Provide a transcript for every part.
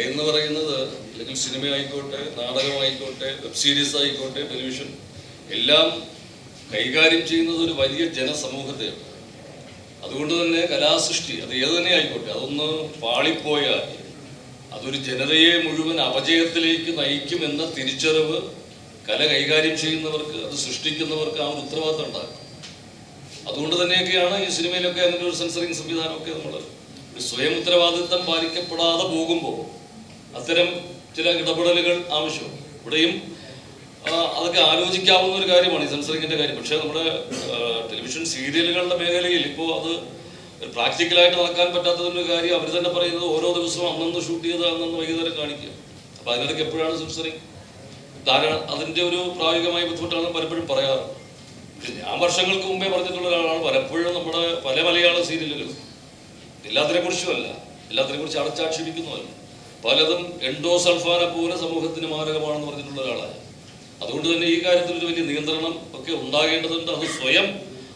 കലയെന്ന് പറയുന്നത് അല്ലെങ്കിൽ സിനിമ ആയിക്കോട്ടെ നാടകമായിക്കോട്ടെ വെബ് സീരീസ് ആയിക്കോട്ടെ ടെലിവിഷൻ എല്ലാം കൈകാര്യം ചെയ്യുന്നത് ഒരു വലിയ ജനസമൂഹത്തെയാണ്. അതുകൊണ്ട് തന്നെ കലാസൃഷ്ടി അത് ഏത് തന്നെ ആയിക്കോട്ടെ അതൊന്ന് പാളിപ്പോയാൽ അതൊരു ജനതയെ മുഴുവൻ അപജയത്തിലേക്ക് നയിക്കുമെന്ന തിരിച്ചറിവ് കല കൈകാര്യം ചെയ്യുന്നവർക്ക് അത് സൃഷ്ടിക്കുന്നവർക്ക് ആ ഒരു ഉത്തരവാദിത്തം ഉണ്ടാകും. അതുകൊണ്ട് തന്നെയൊക്കെയാണ് ഈ സിനിമയിലൊക്കെ അങ്ങനെ ഒരു സെൻസറിങ് സംവിധാനമൊക്കെ നമ്മൾ ഒരു സ്വയം ഉത്തരവാദിത്തം പാലിക്കപ്പെടാതെ പോകുമ്പോൾ അത്തരം ചില ഇടപെടലുകൾ ആവശ്യമാണ്. ഇവിടെയും അതൊക്കെ ആലോചിക്കാവുന്ന ഒരു കാര്യമാണ് ഈ സെൻസറിങ്ങിന്റെ കാര്യം. പക്ഷേ നമ്മുടെ ടെലിവിഷൻ സീരിയലുകളുടെ മേഖലയിൽ ഇപ്പോൾ അത് പ്രാക്ടിക്കലായിട്ട് നടക്കാൻ പറ്റാത്തതിന്റെ കാര്യം അവർ തന്നെ പറയുന്നത് ഓരോ ദിവസവും അന്നന്ന് ഷൂട്ട് ചെയ്ത് അന്നന്ന് വൈകുന്നേരം കാണിക്കുക. അപ്പോൾ അതിനിടയ്ക്ക് എപ്പോഴാണ് സെൻസറിങ്? ധാരാളം അതിന്റെ ഒരു പ്രായോഗികമായ ബുദ്ധിമുട്ടാണ് പലപ്പോഴും പറയാറ്. ഞാൻ വർഷങ്ങൾക്ക് മുമ്പേ പറഞ്ഞിട്ടുള്ള ഒരാളാണ്. പലപ്പോഴും നമ്മുടെ പല മലയാള സീരിയലുകൾ എല്ലാത്തിനെ കുറിച്ചുമല്ല എല്ലാത്തിനെ കുറിച്ച് അടച്ചാക്ഷേപിക്കുന്നതല്ല. പലതും എൻഡോ സൾഫാന പോലെ സമൂഹത്തിന് മാരകമാണെന്ന് പറഞ്ഞിട്ടുള്ള ഒരാളാണ് അതുകൊണ്ട് തന്നെ ഈ കാര്യത്തിൽ ഒരു വലിയ നിയന്ത്രണം ഒക്കെ ഉണ്ടാകേണ്ടതുണ്ട്. അത് സ്വയം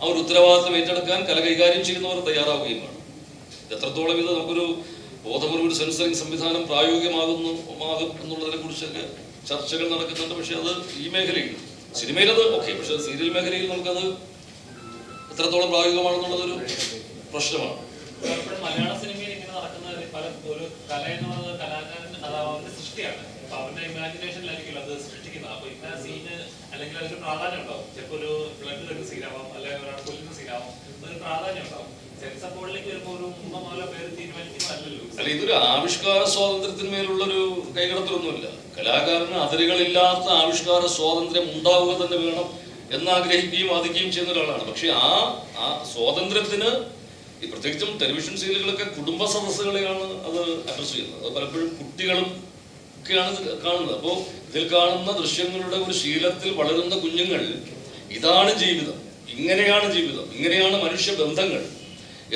അവർ ഉത്തരവാദിത്തം ഏറ്റെടുക്കാൻ കല കൈകാര്യം ചെയ്യുന്നവർ തയ്യാറാവുകയും വേണം. എത്രത്തോളം ഇത് നമുക്കൊരു ബോധപൂർവ ഒരു സെൻസറിങ് സംവിധാനം പ്രായോഗികമാകുന്നു ആകും എന്നുള്ളതിനെ കുറിച്ചൊക്കെ ചർച്ചകൾ നടക്കുന്നുണ്ട്. പക്ഷെ അത് ഈ മേഖലയിൽ സിനിമയിലത് ഓക്കെ പക്ഷെ സീരിയൽ മേഖലയിൽ നമുക്കത് എത്രത്തോളം പ്രായോഗികമാണെന്നുള്ളതൊരു പ്രശ്നമാണ്. മലയാള സിനിമയിൽ ഇങ്ങനെ നടക്കുന്ന ഒരു കല എന്ന് പറയുന്നത് അത് സൃഷ്ടിയാണ്. അപ്പൊ അവന്റെ ഇമാജിനേഷനിലായിരിക്കും അത് സൃഷ്ടിക്കുന്നത്. അപ്പൊ ഇന്ന സീന് അല്ലെങ്കിൽ അതിന് പ്രാധാന്യം ഉണ്ടാവും. ചിലപ്പോൾ ഒരു ബ്ലഡ് ഒരു സീനാവാം അല്ലെങ്കിൽ ഒരാൾ കൊല്ലുന്ന സീനാവാം അതൊരു പ്രാധാന്യം ഉണ്ടാവും. ഒരു അല്ല ഇതൊരു ആവിഷ്കാര സ്വാതന്ത്ര്യത്തിന്മേലുള്ളൊരു കൈകടത്തലൊന്നുമില്ല. കലാകാരന് അതിരുകളില്ലാത്ത ആവിഷ്കാര സ്വാതന്ത്ര്യം ഉണ്ടാവുക തന്നെ വേണം എന്നാഗ്രഹിക്കുകയും വാദിക്കുകയും ചെയ്യുന്ന ഒരാളാണ്. പക്ഷെ ആ ആ സ്വാതന്ത്ര്യത്തിന് പ്രത്യേകിച്ചും ടെലിവിഷൻ സീരിയലുകളൊക്കെ കുടുംബ സദസ്സുകളെയാണ് അത് അഡ്രസ് ചെയ്യുന്നത്. അത് പലപ്പോഴും കുട്ടികളും ഒക്കെയാണ് കാണുന്നത്. അപ്പോൾ ഇതിൽ കാണുന്ന ദൃശ്യങ്ങളുടെ ഒരു ശീലത്തിൽ വളരുന്ന കുഞ്ഞുങ്ങൾ ഇതാണ് ജീവിതം. ഇങ്ങനെയാണ് ജീവിതം. ഇങ്ങനെയാണ് മനുഷ്യ ബന്ധങ്ങൾ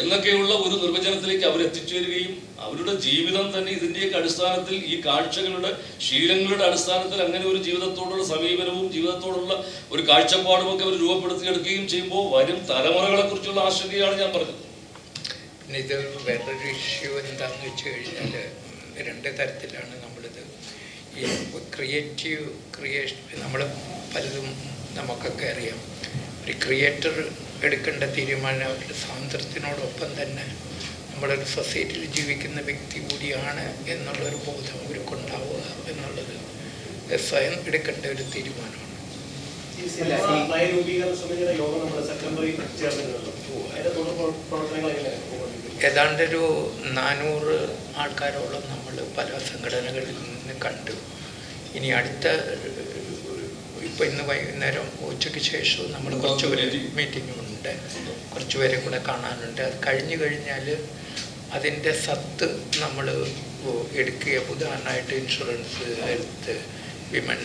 എന്നൊക്കെയുള്ള ഒരു നിർവചനത്തിലേക്ക് അവർ എത്തിച്ചേരുകയും അവരുടെ ജീവിതം തന്നെ ഇതിന്റെയൊക്കെ അടിസ്ഥാനത്തിൽ ഈ കാഴ്ചകളുടെ ശീലങ്ങളുടെ അടിസ്ഥാനത്തിൽ അങ്ങനെ ഒരു ജീവിതത്തോടുള്ള സമീപനവും ജീവിതത്തോടുള്ള ഒരു കാഴ്ചപ്പാടും ഒക്കെ അവർ രൂപപ്പെടുത്തിയെടുക്കുകയും ചെയ്യുമ്പോൾ വരും തലമുറകളെ കുറിച്ചുള്ള ആശങ്കയാണ് ഞാൻ പറഞ്ഞത്. പിന്നെ ഇത് വേറൊരു ഇഷ്യൂ എന്താണെന്ന് വെച്ച് കഴിഞ്ഞാൽ രണ്ട് തരത്തിലാണ് ക്രിയേറ്റീവ് ക്രിയേഷൻ നമ്മൾ പലതും നമുക്കൊക്കെ അറിയാം. ഒരു ക്രിയേറ്റർ എടുക്കേണ്ട തീരുമാനം അവരുടെ സ്വാതന്ത്ര്യത്തിനോടൊപ്പം തന്നെ നമ്മളൊരു സൊസൈറ്റിയിൽ ജീവിക്കുന്ന വ്യക്തി കൂടിയാണ് എന്നുള്ളൊരു ബോധം അവർക്കുണ്ടാവുക എന്നുള്ളത് സ്വയം എടുക്കേണ്ട ഒരു തീരുമാനമാണ്. ഈ ഒരു നാനൂറ് ആൾക്കാരോളം നമ്മൾ പല സംഘടനകളിൽ നിന്ന് കണ്ടു. ഇനി അടുത്ത ഇപ്പം ഇന്ന് വൈകുന്നേരം ഉച്ചയ്ക്ക് ശേഷവും നമ്മൾ കുറച്ച് പേര് മീറ്റിംഗ് ഉണ്ട് കുറച്ച് പേരെ കൂടെ കാണാനുണ്ട്. അത് കഴിഞ്ഞു കഴിഞ്ഞാൽ അതിന്റെ സത്ത് നമ്മൾ എടുക്കുക ഉദാഹരണമായിട്ട് ഇൻഷുറൻസ് ഹെൽത്ത് വിമൻ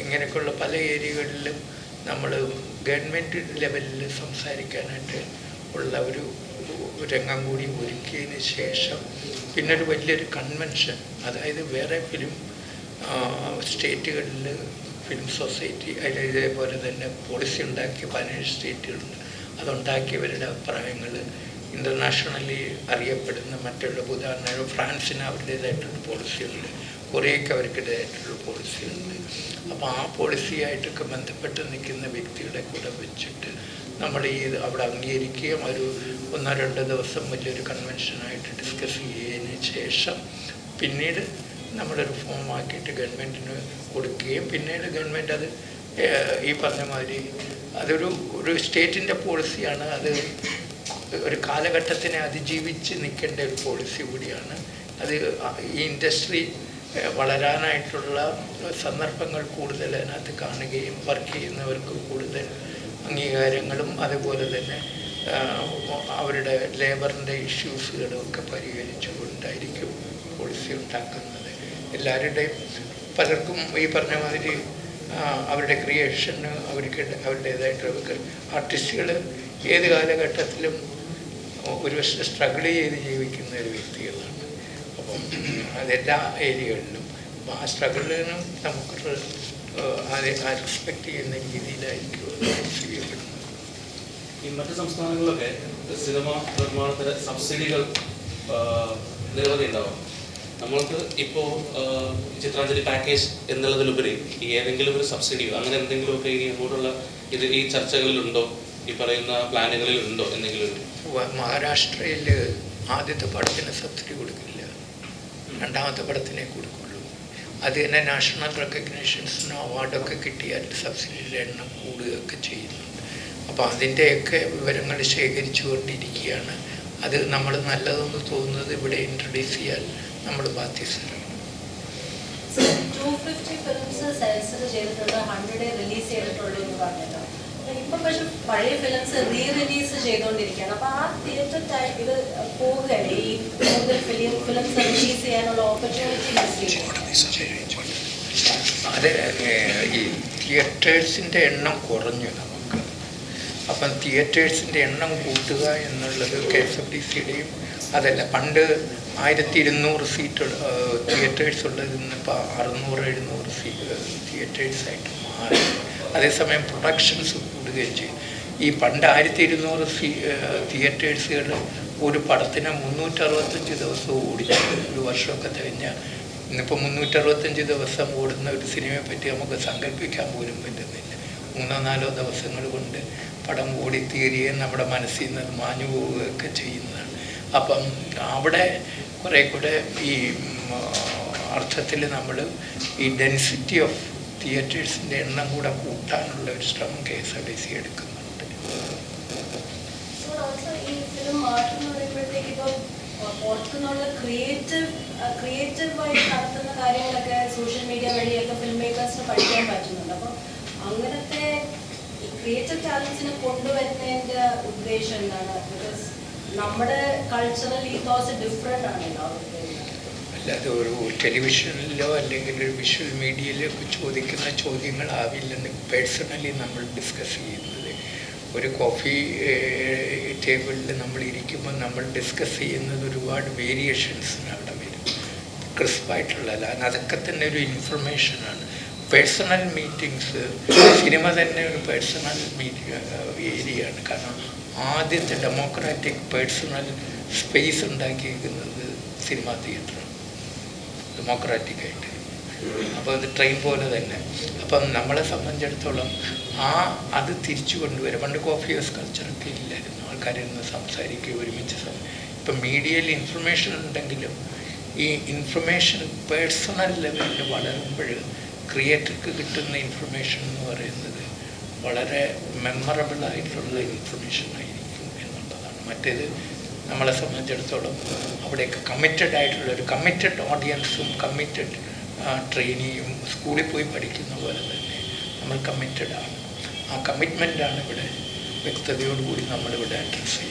ഇങ്ങനെയൊക്കെയുള്ള പല ഏരിയകളിലും നമ്മൾ ഗവൺമെന്റ് ലെവലിൽ സംസാരിക്കാനായിട്ട് ഉള്ള ഒരു രംഗം കൂടി ഒരുക്കിയതിന് ശേഷം പിന്നെ ഒരു വലിയൊരു കൺവെൻഷൻ അതായത് വേറെ ഫിലിം സ്റ്റേറ്റുകളിൽ ഫിലിം സൊസൈറ്റി അതിൽ ഇതേപോലെ തന്നെ പോളിസി ഉണ്ടാക്കിയ പതിനേഴ് സ്റ്റേറ്റുകളുണ്ട് അതുണ്ടാക്കിയവരുടെ അഭിപ്രായങ്ങൾ ഇന്റർനാഷണലി അറിയപ്പെടുന്ന മറ്റുള്ള ഉദാഹരണങ്ങൾ ഫ്രാൻസിന് അവരുടേതായിട്ടൊരു പോളിസിയുണ്ട് കൊറിയയ്ക്ക് പോളിസി പോളിസിയുണ്ട് അപ്പോൾ ആ പോളിസിയായിട്ടൊക്കെ ബന്ധപ്പെട്ട് നിൽക്കുന്ന വ്യക്തികളെ കൂടെ വെച്ചിട്ട് നമ്മൾ ഈ അവിടെ അംഗീകരിക്കുകയും ഒരു ഒന്നോ രണ്ടോ ദിവസം വലിയൊരു കൺവെൻഷനായിട്ട് ഡിസ്കസ് ചെയ്തതിന് ശേഷം പിന്നീട് നമ്മളൊരു ഫോം ആക്കിയിട്ട് ഗവൺമെന്റിന് കൊടുക്കുകയും പിന്നീട് ഗവൺമെന്റ് അത് ഈ പറഞ്ഞ മാതിരി അതൊരു ഒരു സ്റ്റേറ്റിന്റെ പോളിസിയാണ്. അത് ഒരു കാലഘട്ടത്തിനെ അതിജീവിച്ച് നിൽക്കേണ്ട ഒരു പോളിസി കൂടിയാണ്. അത് ഈ ഇൻഡസ്ട്രി വളരാനായിട്ടുള്ള സന്ദർഭങ്ങൾ കൂടുതൽ അതിനകത്ത് കാണുകയും വർക്ക് ചെയ്യുന്നവർക്ക് കൂടുതൽ അംഗീകാരങ്ങളും അതുപോലെ തന്നെ അവരുടെ ലേബറിന്റെ ഇഷ്യൂസുകളും ഒക്കെ പരിഹരിച്ചുകൊണ്ടായിരിക്കും പോളിസി ഉണ്ടാക്കുന്നത്. എല്ലാവരുടെയും പലർക്കും ഈ പറഞ്ഞ മാതിരി അവരുടെ ക്രിയേഷന് അവർക്ക് അവരുടേതായിട്ട് ആർട്ടിസ്റ്റുകൾ ഏത് കാലഘട്ടത്തിലും ഒരു പക്ഷേ സ്ട്രഗിൾ ചെയ്ത് ജീവിക്കുന്ന ഒരു വ്യക്തികളാണ്. അപ്പം അതെല്ലാ ഏരിയകളിലും. അപ്പം ആ സ്ട്രഗിളിനും നമുക്കൊരു ആ റെസ്പെക്ട് ചെയ്യുന്ന രീതിയിലായിരിക്കും അത് ചെയ്യപ്പെടുന്നത്. ഈ മറ്റ് സംസ്ഥാനങ്ങളിലൊക്കെ സിനിമ നിർമ്മാണത്തിന് സബ്സിഡികൾ നിരവധി ഉണ്ടാവും. നമ്മൾക്ക് ഇപ്പോൾ ചിത്രാഞ്ജലി പാക്കേജ് എന്നുള്ളതിലുപരി ഈ ഏതെങ്കിലും ഒരു സബ്സിഡിയോ അങ്ങനെ എന്തെങ്കിലുമൊക്കെ ഇനി അങ്ങോട്ടുള്ള ഇത് ഈ ചർച്ചകളിലുണ്ടോ? ഈ പറയുന്ന പ്ലാനുകളിലുണ്ടോ എന്തെങ്കിലും മഹാരാഷ്ട്രയിൽ ആദ്യത്തെ പടത്തിന് സബ്സിഡി കൊടുക്കില്ല. രണ്ടാമത്തെ പടത്തിനെ കൊടുക്കുള്ളൂ. അത് തന്നെ നാഷണൽ റെക്കഗ്നേഷൻസിന് അവാർഡൊക്കെ കിട്ടിയാൽ സബ്സിഡിയുടെ എണ്ണം കൂടുകയൊക്കെ ചെയ്യുന്നുണ്ട്. അപ്പോൾ അതിന്റെയൊക്കെ വിവരങ്ങൾ ശേഖരിച്ചു കൊണ്ടിരിക്കുകയാണ് അത് നമ്മൾ നല്ലതെന്ന് തോന്നുന്നത് ഇവിടെ ഇൻട്രൊഡ്യൂസ് ചെയ്യാൻ നമ്മൾ ബാധ്യസ്ഥരാണ്. ഫിഫ്റ്റി ഫിലിംസ് സെൻസർ ചെയ്തിട്ടുള്ള ഹൺഡ്രഡ് റിലീസ് ചെയ്തിട്ടുള്ളൂ എന്ന് പറഞ്ഞല്ലോ. ഇപ്പൊ പക്ഷെ പഴയ ഫിലിംസ് റീ റിലീസ് ചെയ്തുകൊണ്ടിരിക്കുകയാണ് അപ്പൊ ആ തിയേറ്റർ ടൈം ഇത് പോവുകയല്ലേ ഈ കൂടുതൽ ഫിലിം ഫിലിംസ് റിലീസ് ചെയ്യാനുള്ള ഓപ്പർച്യൂണിറ്റി അതെ ഈ തിയേറ്റേഴ്സിന്റെ എണ്ണം കുറഞ്ഞു നമുക്ക്. അപ്പം തിയേറ്റേഴ്സിന്റെ എണ്ണം കൂട്ടുക എന്നുള്ളത് കെ എസ് എഫ് ഡി സിയുടെയും അതല്ല പണ്ട് ആയിരത്തി ഇരുന്നൂറ് സീറ്റ് തിയേറ്റേഴ്സ് ഉള്ളതിന്ന് ഇപ്പം അറുന്നൂറ് എഴുന്നൂറ് സീ തിയേറ്റേഴ്സായിട്ട് മാറി. അതേസമയം പ്രൊഡക്ഷൻസ് കൂടുകയും ചെയ്യും. ഈ പണ്ട് ആയിരത്തി ഇരുന്നൂറ് തിയേറ്റേഴ്സുകൾ ഒരു പടത്തിന് മുന്നൂറ്ററുപത്തഞ്ച് ദിവസവും ഓടിച്ചു. ഒരു വർഷമൊക്കെ തികഞ്ഞാൽ ഇന്നിപ്പോൾ മുന്നൂറ്ററുപത്തഞ്ച് ദിവസം ഓടുന്ന ഒരു സിനിമയെ പറ്റി നമുക്ക് സങ്കല്പിക്കാൻ പോലും പറ്റുന്നില്ല. മൂന്നോ നാലോ ദിവസങ്ങൾ കൊണ്ട് പടം ഓടിത്തീരുകയും നമ്മുടെ മനസ്സിൽ നിന്ന് മാഞ്ഞു പോവുകയൊക്കെ ചെയ്യുന്നതാണ്. അപ്പം അവിടെ കുറേ കൂടെ ഈ അർത്ഥത്തിൽ നമ്മൾ ഈ ഡെൻസിറ്റി ഓഫ് തിയേറ്റേഴ്സിന്റെ എണ്ണം കൂടെ കൂട്ടാനുള്ള ഒരു ശ്രമം K S R T C എടുക്കുന്നുണ്ട്. ക്രിയേറ്റീവ് ക്രിയേറ്റീവായിട്ട് സോഷ്യൽ മീഡിയ വഴിയൊക്കെ ഉദ്ദേശം ബിക്കോസ് നമ്മുടെ കൾച്ചറൽ ഈ തോസ് ഡിഫറെന്റ് ആണല്ലോ അല്ലാതെ ഒരു ടെലിവിഷനിലോ അല്ലെങ്കിൽ ഒരു വിഷ്വൽ മീഡിയയിലോ ചോദിക്കുന്ന ചോദ്യങ്ങളാവില്ലെന്ന് പേഴ്സണലി നമ്മൾ ഡിസ്കസ് ചെയ്യുന്നത്. ഒരു കോഫി ടേബിളിൽ നമ്മൾ ഇരിക്കുമ്പോൾ നമ്മൾ ഡിസ്കസ് ചെയ്യുന്നത് ഒരുപാട് വേരിയേഷൻസിന് അവിടെ വരും. ക്രിസ്പായിട്ടുള്ളതല്ല അതൊക്കെ തന്നെ ഒരു ഇൻഫർമേഷനാണ് പേഴ്സണൽ മീറ്റിങ്സ് സിനിമ തന്നെ ഒരു പേഴ്സണൽ മീറ്റിംഗ് ഏരിയയാണ് കാരണം ആദ്യത്തെ ഡെമോക്രാറ്റിക് പേഴ്സണൽ സ്പേസ് ഉണ്ടാക്കിയിരിക്കുന്നത് സിനിമാ തിയേറ്ററാണ് ഡെമോക്രാറ്റിക് ആയിട്ട്. അപ്പോൾ അത് ട്രെയിൻ പോലെ തന്നെ. അപ്പം നമ്മളെ സംബന്ധിച്ചിടത്തോളം ആ അത് തിരിച്ചു കൊണ്ടുവരും പണ്ട് കോഫി ഹൗസ് കൾച്ചറൊക്കെ ഇല്ലായിരുന്നു. ആൾക്കാരിന്ന് സംസാരിക്കുക ഒരുമിച്ച് ഇപ്പം മീഡിയയിൽ ഇൻഫർമേഷൻ ഉണ്ടെങ്കിലും ഈ ഇൻഫർമേഷൻ പേഴ്സണൽ ലെവലിൽ വളരുമ്പോൾ ക്രിയേറ്റർക്ക് കിട്ടുന്ന ഇൻഫർമേഷൻ എന്ന് പറയുന്നത് വളരെ മെമ്മറബിൾ ആയിട്ടുള്ള ഇൻഫർമേഷൻ ആയിരിക്കും എന്നുള്ളതാണ്. മറ്റേത് നമ്മളെ സംബന്ധിച്ചിടത്തോളം അവിടെയൊക്കെ കമ്മിറ്റഡ് ആയിട്ടുള്ള ഒരു കമ്മിറ്റഡ് ഓഡിയൻസും കമ്മിറ്റഡ് ട്രെയിനിയും സ്കൂളിൽ പോയി പഠിക്കുന്ന പോലെ തന്നെ നമ്മൾ കമ്മിറ്റഡ് ആണ്. ആ കമ്മിറ്റ്മെന്റാണ് ഇവിടെ വ്യക്തതയോടുകൂടി നമ്മളിവിടെ അഡ്രസ്സ് ചെയ്യുന്നത്.